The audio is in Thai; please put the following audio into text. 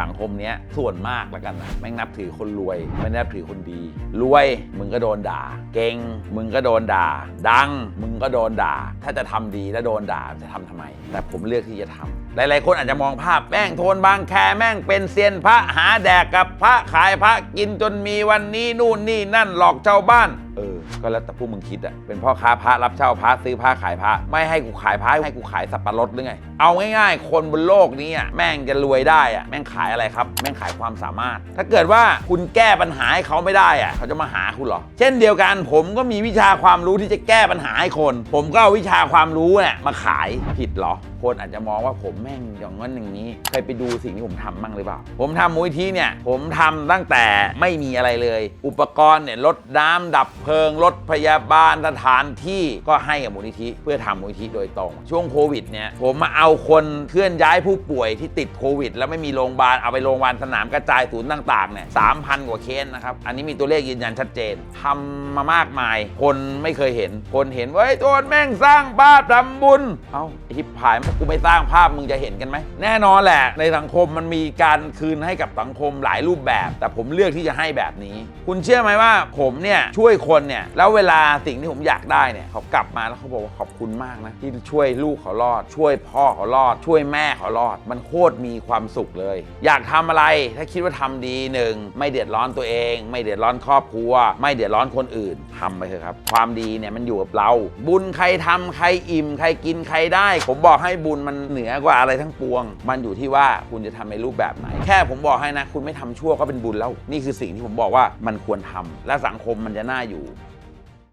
สังคมเนี้ยส่วนมากแล้วกันนะแม่งนับถือคนรวย ไม่นับถือคนดี รวยมึงก็โดนด่า เก่งมึงก็โดนด่า ดัง มึงก็โดนด่า ถ้าจะทำดีแล้วโดนด่าจะทำทำไม แต่ผมเลือกที่จะทำหลายๆ คนอาจจะมองภาพแม่งโทนบางแคแม่งเป็นเซียนพระหาแดกกับพระขายพระกินจนมีวันนี้นู่นนี่นั่นหลอกชาวบ้านเออ ก็แล้วแต่พวกมึงคิดอะเป็นพ่อค้าพระรับเช่าพระซื้อพระขายพระ ไม่ให้กูขายพระให้กูขายสับปะรดหรือไง เอาง่ายๆ คนบนโลกนี้อะแม่งจะรวยได้อะแม่งขายอะไรครับ แม่งขายความสามารถ ถ้าเกิดว่าคุณแก้ปัญหาให้เขาไม่ได้อะเขาจะมาหาคุณเหรอ เช่นเดียวกันผมก็มีวิชาความรู้ที่จะแก้ปัญหาให้คน ผมก็เอาวิชาความรู้เนี่ยมาขายผิดเหรอ คนอาจจะมองว่าผมแม่งอย่างนั้นอย่างนี้เคยไปดูสิ่งที่ผมทำบ้างหรือเปล่า ผมทำมูลที่เนี่ย ผมทำตั้งแต่ไม่มีอะไรเลย อุปกรณ์เนี่ยรถน้ำดับเพลิงรถพยาบาลสถานที่ก็ให้กับมูลนิธิเพื่อทำมูลนิธิโดยตรง ช่วงโควิดเนี่ยผมมาเอาคนเคลื่อนย้ายผู้ป่วยที่ติดโควิด แล้วไม่มีโรงพยาบาลเอาไปโรงพยาบาลสนามกระจายศูนย์ต่างๆเนี่ยสามพันกว่าเคสนะครับอันนี้มีตัวเลขยืนยันชัดเจนทำมามากมาย คนไม่เคยเห็น คนเห็นว่าไอ้โจนแม่งสร้างภาพทำบุญเอ้าไอ้ทิพพายกูไม่สร้างภาพมึงจะเห็นกันไหม แน่นอนแหละ ในสังคมมันมีการคืนให้กับสังคมหลายรูปแบบ แต่ผมเลือกที่จะให้แบบนี้ คุณเชื่อไหมว่าผมเนี่ยช่วยคนเนี่ยแล้วเวลาสิ่งที่ผมอยากได้เนี่ยเขากลับมาแล้วเขาบอกว่าขอบคุณมากนะที่ช่วยลูกเขารอด ช่วยพ่อเขารอด ช่วยแม่เขารอด มันโคตรมีความสุขเลย อยากทำอะไรถ้าคิดว่าทำดีหนึ่งไม่เดือดร้อนตัวเอง ไม่เดือดร้อนครอบครัว ไม่เดือดร้อนคนอื่นทำไปเถอะครับ ความดีเนี่ยมันอยู่กับเรา บุญใครทำใครอิ่ม ใครกินใครได้ ผมบอกให้บุญมันเหนือกว่าอะไรทั้งปวง มันอยู่ที่ว่าคุณจะทำในรูปแบบไหน แค่ผมบอกให้นะ คุณไม่ทำชั่วก็เป็นบุญแล้ว นี่คือสิ่งที่ผมบอกว่ามันควรทำและสังคมมันจะน่าอยู่